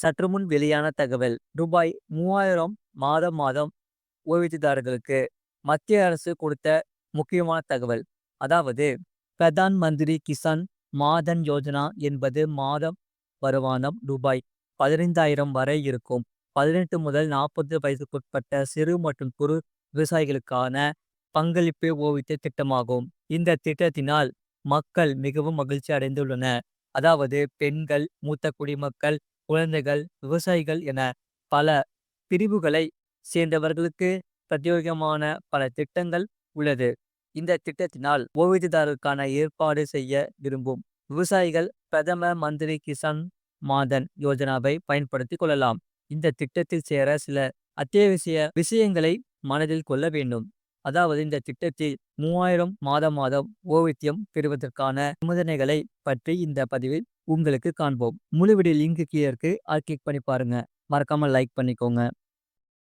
சற்று முன் வெளியான தகவல். ரூபாய் மூவாயிரம் மாதம் மாதம் ஓய்வூதியதாரர்களுக்கு மத்திய அரசு கொடுத்த முக்கியமான தகவல். அதாவது பிரதான் மந்திரி கிசான் மாதன் யோஜனா என்பது மாதம் வருமானம் ரூபாய் பதினைந்தாயிரம் வரை இருக்கும். பதினெட்டு முதல் நாற்பது வயதுக்குட்பட்ட சிறு மற்றும் குறு விவசாயிகளுக்கான பங்களிப்பு ஓய்வூதிய திட்டமாகும். இந்த திட்டத்தினால் மக்கள் மிகவும் மகிழ்ச்சி அடைந்துள்ளனர். அதாவது பெண்கள் மூத்த குடிமக்கள் குழந்தைகள் விவசாயிகள் என பல பிரிவுகளை சேர்ந்தவர்களுக்கு பிரத்யோகமான பல திட்டங்கள் உள்ளது. இந்த திட்டத்தினால் ஓய்வூதியதாரருக்கான ஏற்பாடு செய்ய விரும்பும் விவசாயிகள் பிரதம மந்திரி கிசான் மாதன் யோஜனாவை பயன்படுத்திக் கொள்ளலாம். இந்த திட்டத்தில் சேர சில அத்தியாவசிய விஷயங்களை மனதில் கொள்ள வேண்டும். அதாவது இந்த திட்டத்தில் மூவாயிரம் மாதம் மாதம் ஓவியத்தியம் பெறுவதற்கான நிபந்தனைகளை பற்றி இந்த பதிவில் உங்களுக்கு காண்போம். முழுவிடில் லிங்க் கீழே இருக்கு. அதை கிளிக் பண்ணி பாருங்க. மறக்காம லைக் பண்ணிக்கோங்க.